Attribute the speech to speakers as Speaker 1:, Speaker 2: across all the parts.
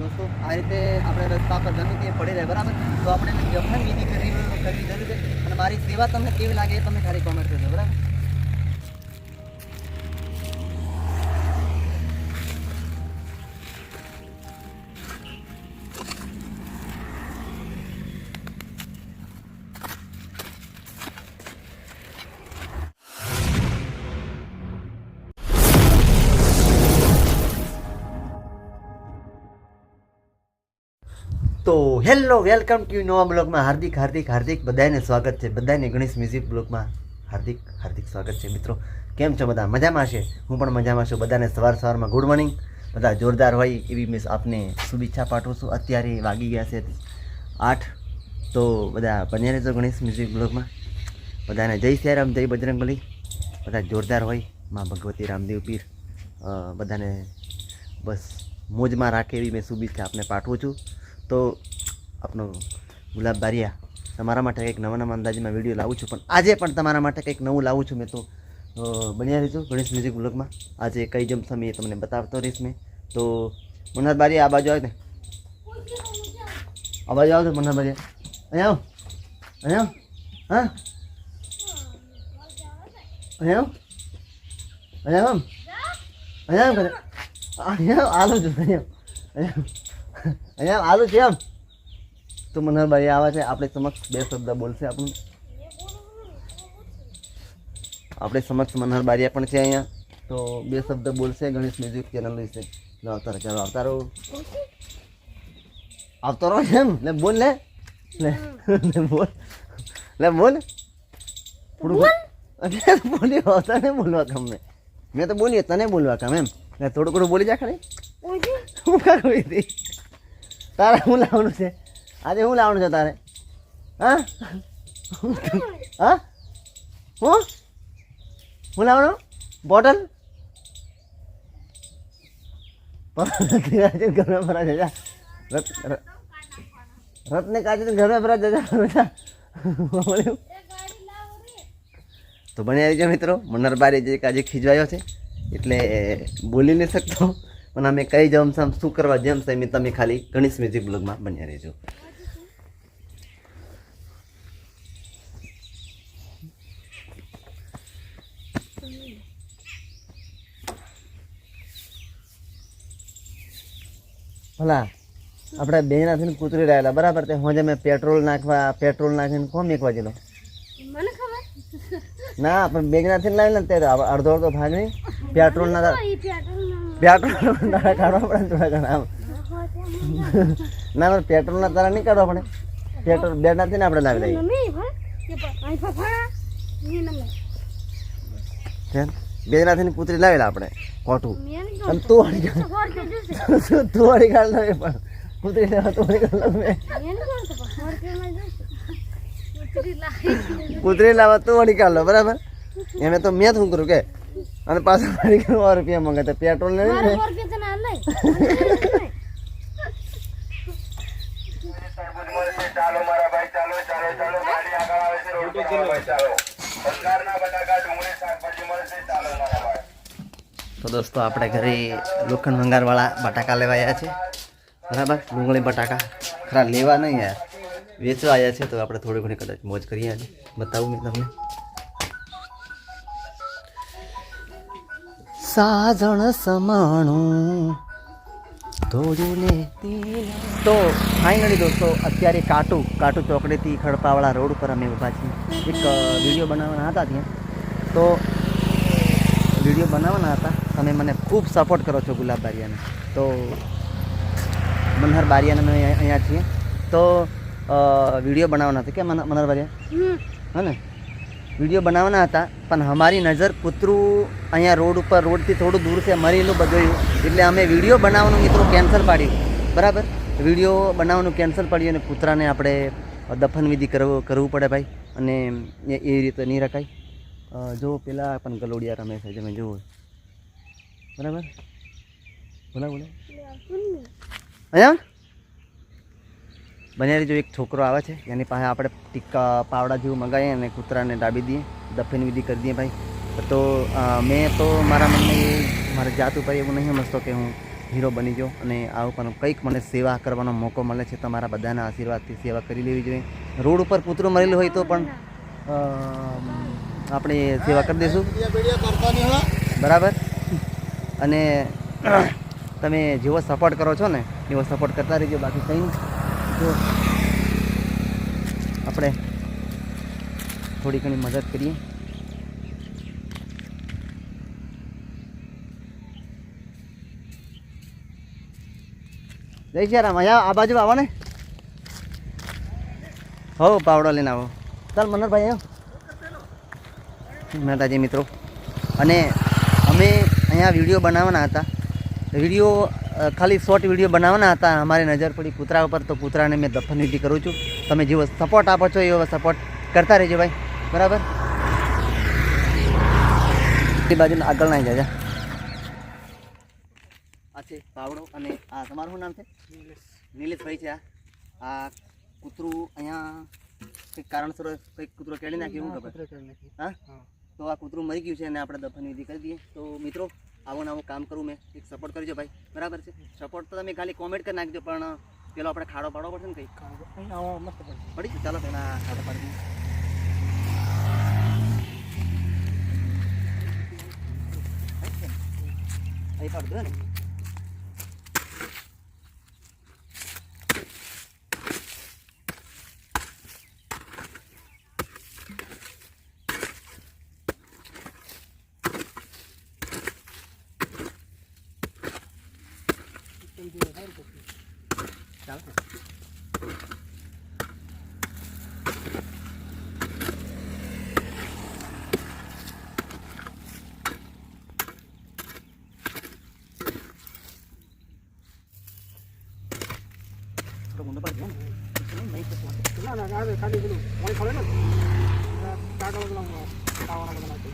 Speaker 1: દોસ્તો, આ રીતે આપણે રસ્તા પર ગમે પડી રહે, બરાબર? તો આપણે જમણ વિધિ કરવી કરવી જરૂર છે અને મારી સેવા તમને કેવી લાગે એ તમે ખાલી કોમેન્ટ કરજો, બરાબર? હેલો, વેલકમ ટુ નવા બ્લોગમાં હાર્દિક હાર્દિક હાર્દિક. બધાને સ્વાગત છે. બધાને ગણેશ મ્યુઝિક બ્લોગમાં હાર્દિક હાર્દિક સ્વાગત છે મિત્રો. કેમ છો બધા? મજામાં છે? હું પણ મજામાં છું. બધાને સવાર સવારમાં ગુડ મોર્નિંગ બધા જોરદાર હોય એવી મિસ આપને શુભેચ્છા પાઠવું છું. અત્યારે વાગી ગયા છે આઠ. તો બધા બન્યા રહેજો ગણેશ મ્યુઝિક બ્લોગમાં. બધાને જય સિયારામ જય બજરંગબલી. બધા જોરદાર હોય. માં ભગવતી રામદેવ પીર. બધાને બસ મોજમાં રાખે એવી મેં શુભેચ્છા આપને પાઠવું છું. તો આપનો ગુલાબ બારિયા તમારા માટે કંઈક નવા નવા અંદાજમાં વીડિયો લાવું છું. પણ આજે પણ તમારા માટે કંઈક નવું લાવું છું મેં તો બન્યા રહીશું ગણેશ મ્યુઝિક બ્લોગમાં આજે કઈ જમ એ તમને બતાવતો રહીશ મેં. તો મનહર બારી આ બાજુ આવે ને. આ બાજુ આવજો મનહર બારી અહીંયા આવો. અહીંયા આવો. હા? અહીંયા આવો. અહીંયા આવો અહીંયા આવો અહીંયા આવો, આલો છું અહીંયા આવો. અહીંયા આવો, છે એમ તો મનહરભાઈ આવે છે આપણે સમક્ષ બે શબ્દ બોલશે આપણું. આપણે સમક્ષ મનહર બારિયા પણ છે અહીંયા. તો બે શબ્દ બોલશે ગણેશ મ્યુઝિક ચેનલ વિશે. આવતા આવતારો ચાલો આવતો ને એમ? લે બોલ લે. બોલ. લે બોલ. થોડું અરે બોલી તને બોલવા કામ મેં મેં તો બોલીએ તને બોલવા કામ એમ. લે થોડું ઘણું બોલી જા ખરી શું કરવું તારા હું લાવવાનું છે? આજે શું લાવવાનું છે તારે? હા? હા? હું? હું લાવવાનું? બોટલ? ઘરમાં ભરા જજા રત્ને કાચી ઘરમાં ભરા જજા. બેટા તો બન્યા રહીજો મિત્રો મનરબારી જે આજે ખીજવાયો છે. એટલે બોલી નહીં શકતો. પણ અમે કઈ જમ સામ શું કરવા જેમ છે તમે ખાલી ગણેશ મ્યુઝિક બ્લોગમાં બન્યા રહેજો. ભલા આપણે બે નાથી કૂતરી રહેલા બરાબર? તે હોજે મેં પેટ્રોલ નાખવા પેટ્રોલ નાખીને કોમ
Speaker 2: મને ખબર?
Speaker 1: ના પણ બે નાથી લાવી ને ત્યારે અડધો અડધો ભાગ નહીં. પેટ્રોલ ના
Speaker 2: પેટ્રોલ
Speaker 1: ના કાઢવા પડે થોડા ઘણા આમ. ના ના પેટ્રોલ ના તારા નહીં કાઢવા પડે. પેટ્રોલ બે નાથી ને આપણે લાવી દઈએ
Speaker 2: નમે ભાઈ કે પણ આઈ ફફડા ની નમે
Speaker 1: કેમ? બે નાથી કૂતરી લાવેલા આપણે ખોટું અને તું વાળી
Speaker 2: કે
Speaker 1: તું વાળી ગાળ લાવે પણ કૂતરી લેવા તું વાળી
Speaker 2: ગાળ લાવે. કે
Speaker 1: કૂતરી લાવવા તું વાળી ગાળ લો બરાબર? એમે તો મેં શું કરું કે? અને પાછા વાળી કરવા રૂપિયા મંગે તો પેટ્રોલ ને
Speaker 2: મારે પર કે તને આ લઈ
Speaker 3: ચાલો મારા ભાઈ ચાલો ચાલો ચાલો ગાડી આગળ આવે છે રોડ પર. ચાલો.
Speaker 1: તો દોસ્તો, આપણે ઘરે લોખંડ ભંગારવાળા બટાકા લેવા આવ્યા છે બરાબર? ડુંગળી બટાકા. ખરા, લેવા નહીં યાર. વેચવા આવ્યા છે, તો આપણે થોડી ઘણી કદાચ મોજ કરીએ આજે. બતાવું મેં તમને. સાજણ સમાણું તો ફાઇનલી દોસ્તો અત્યારે કાટુ કાટુ ચોકડીથી ખડપાવાળા રોડ ઉપર અમે ઊભા છીએ. એક વીડિયો બનાવવાના હતા ત્યાં. તો વીડિયો બનાવવાના હતા. તમે મને ખૂબ સપોર્ટ કરો છો ગુલાબ બારિયાને. તો મનહર બારિયાને અમે અહીંયા અહીંયા છીએ. તો વીડિયો બનાવવાના હતા. કે મન મનહર બારિયા? હે ને? વીડિયો બનાવવાના હતા પણ અમારી નજર કૂતરું અહીંયા રોડ ઉપર રોડથી થોડું દૂર છે મરેલું બધું. એટલે અમે વીડિયો બનાવવાનું મિત્રો કેન્સલ પાડ્યું. બરાબર? વીડિયો બનાવવાનું કેન્સલ પાડ્યું અને કૂતરાને આપણે દફન વિધિ કરવું કરવું પડે ભાઈ. અને એ એ રીતે નહીં રખાય. જો પેલા પણ ગલોડિયા રમે છે તમે જુઓ. બરાબર? બોલા બોલા અહીંયા? બન્યા જો એક છોકરો આવે છે, એની પાસે આપણે ટીકા પાવડા જેવું મંગાવીએ અને કૂતરાને ડાબી દઈએ, દફન વિધિ કરી દઈએ ભાઈ. તો મેં તો મારા મનને એ, મારા જાત ઉપર એવું નહીં સમજતો કે હું હીરો બની જાઉં અને આવું પણ કંઈક મને સેવા કરવાનો મોકો મળે છે, તમારા બધાના આશીર્વાદથી સેવા કરી લેવી જોઈએ. રોડ ઉપર કૂતરું મરેલું હોય તો પણ આપણે સેવા કરી દઈશું બરાબર? અને તમે જેવો સપોર્ટ કરો છો ને, એવો સપોર્ટ કરતા રહીજો. બાકી કંઈ. જો આપણે થોડી ઘણી મદદ કરીએ. જય શ્રી રામ અહીંયા આ બાજુ આવો ને. હો, પાવડો લઈને આવો. ચાલ, મનોહરભાઈ આવ્યો માતાજી મિત્રો. અને અમે અહીંયા વીડિયો બનાવવાના હતા. વીડિયો ખાલી શોર્ટ વીડિયો બનાવવાના હતા. અમારી નજર પડી કૂતરા ઉપર. તો કૂતરાને મેં દફન વિધિ કરું છું. તમે જેવો સપોર્ટ આપો છો એવો સપોર્ટ કરતા રહેજો ભાઈ. બરાબર? એ બાજુ આગળ ના જાય આ છે પાવડો અને આ તમારું શું નામ છે? નીલેશભાઈ છે આ. આ કૂતરું અહીંયા કંઈક કારણસર કંઈક કૂતરો કેળી નાખ્યું શું ખબર? હા. તો આ કૂતરું મરી ગયું છે અને આપણે દફન વિધિ કરી દઈએ. તો મિત્રો આવું ને આવું કામ કરું મેં. એક સપોર્ટ કરજો ભાઈ. બરાબર છે? સપોર્ટ તો તમે ખાલી કોમેન્ટ કરી નાખજો, પણ પેલો આપણે ખાડો પાડવો પડશે ને કંઈક પડી છે ચાલો, પેલા ખાડો પાડી અહીં પાડી દો ને? ચાલો થોડો ઊંડો પાડી દો ને. નહીં તો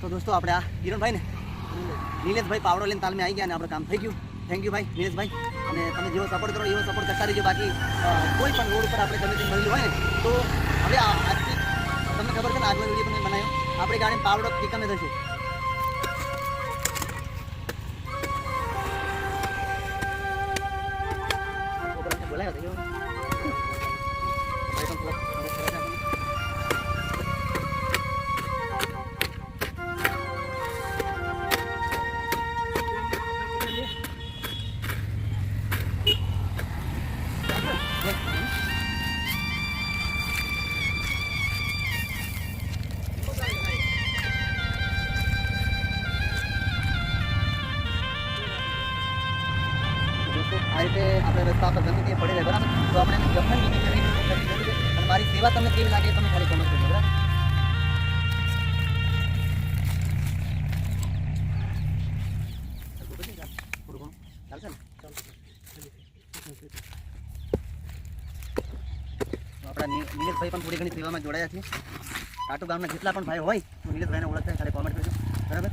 Speaker 1: તો દોસ્તો આપણે આ કિરણભાઈ ને નિલેશભાઈ પાવડો લઈને તાલમે આવી ગયા અને આપણે કામ થઈ ગયું થેન્ક યુ ભાઈ નિલેશભાઈ અને તમે જેવો સપોર્ટ કરો, એવો સપોર્ટ કરતા રહેજો. બાકી કોઈ પણ રોડ ઉપર આપણે ગમે તે મળેલું હોય ને, તો હવે આજથી તમને ખબર છે ને, આજનો વીડિયો તમે બનાવ્યો. આપણી ગાડી પાવડો ટીકમે થશે. આ રીતે આપણે રસ્તા પર ગમે તે પડી રહે, બરાબર? તો આપણે. અને મારી સેવા તમને કેવી લાગે તમે ખાલી કોમેન્ટ કરજો, બરાબર? આપણા નિલેશભાઈ પણ થોડી ઘણી સેવામાં જોડાયા છે. કાટુ ગામના જેટલા પણ ભાઈ હોય, તો નિલેશભાઈને ઓળખતા ખાલી કોમેન્ટ કરજો. બરાબર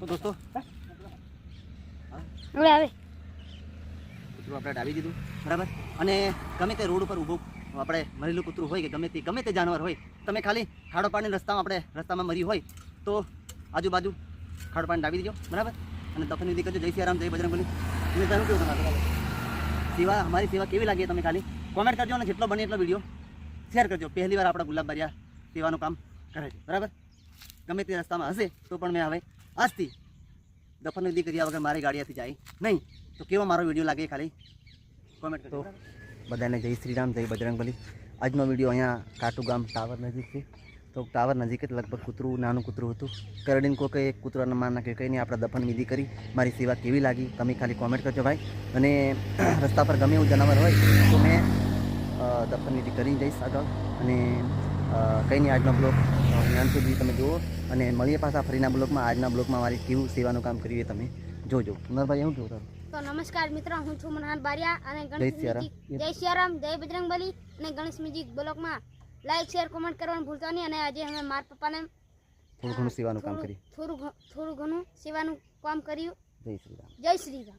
Speaker 1: તો દોસ્તો
Speaker 2: હવે આવે.
Speaker 1: કૂતરું આપણે ડાબી દીધું. બરાબર? અને ગમે તે રોડ ઉપર ઊભું આપણે મરેલું કૂતરું હોય કે ગમે તે ગમે તે જાનવર હોય, તમે ખાલી ખાડો રસ્તામાં આપણે રસ્તામાં મરી હોય, તો આજુબાજુ ખાડો પાડીને ડાબી દીજો. બરાબર? અને દફન વિધિ કરજો જય આરામ જય બજરંગબલી નિર્ધારણ કેવું તમારું સેવા અમારી સેવા કેવી લાગી તમે ખાલી? કોમેન્ટ કરજો અને જેટલો બને એટલો વીડિયો શેર કરજો. પહેલી વાર આપણા ગુલાબ બારિયા સેવાનું કામ કરે છે. બરાબર? ગમે તે રસ્તામાં હશે, તો પણ મેં હવે આજથી દફન વિધિ કર્યા વગર મારી ગાડીયાથી જાય. નહીં, તો કેવો મારો વીડિયો લાગે ખાલી? કોમેન્ટ કરો બધાને જય શ્રીરામ જય બજરંગબલી આજનો વીડિયો અહીંયા કાટુ ગામ ટાવર નજીક છે. તો ટાવર નજીક જ લગભગ કૂતરું, નાનું કૂતરું હતું. કરડીને કોઈ એક કૂતરાને માર નાખ્યું કંઈ નહીં, આપણે દફન વિધિ કરી. મારી સેવા કેવી લાગી, તમે ખાલી કોમેન્ટ કરજો ભાઈ. અને રસ્તા પર ગમે એવું જનાવર હોય, તો મેં દફન વિધિ કરીને જઈશ આગળ. અને કંઈ નહીં આજનો બ્લોગ જ્ઞાન સુધી તમે જુઓ અને મળીએ પાછા ફરીના બ્લોગમાં આજના બ્લોગમાં મારી કેવું સેવાનું કામ કર્યું તમે જોજો. નરભાઈ શું કેવું તારું
Speaker 2: તો નમસ્કાર મિત્રો હું છું મનહાન બારિયા અને
Speaker 1: જય
Speaker 2: ગણેશ જય સિયારામ જય બજરંગબલી અને ગણેશ મ્યુઝિક બ્લોગમાં લાઈક શેર કોમેન્ટ કરવાનું ભૂલતા નહીં અને આજે અમે મારા પપ્પાને
Speaker 1: થોડું ઘણું સેવાનું કામ કર્યું
Speaker 2: થોડું થોડું ઘણું સેવાનું કામ કર્યું.
Speaker 1: જય શ્રી રામ.
Speaker 2: જય શ્રી રામ.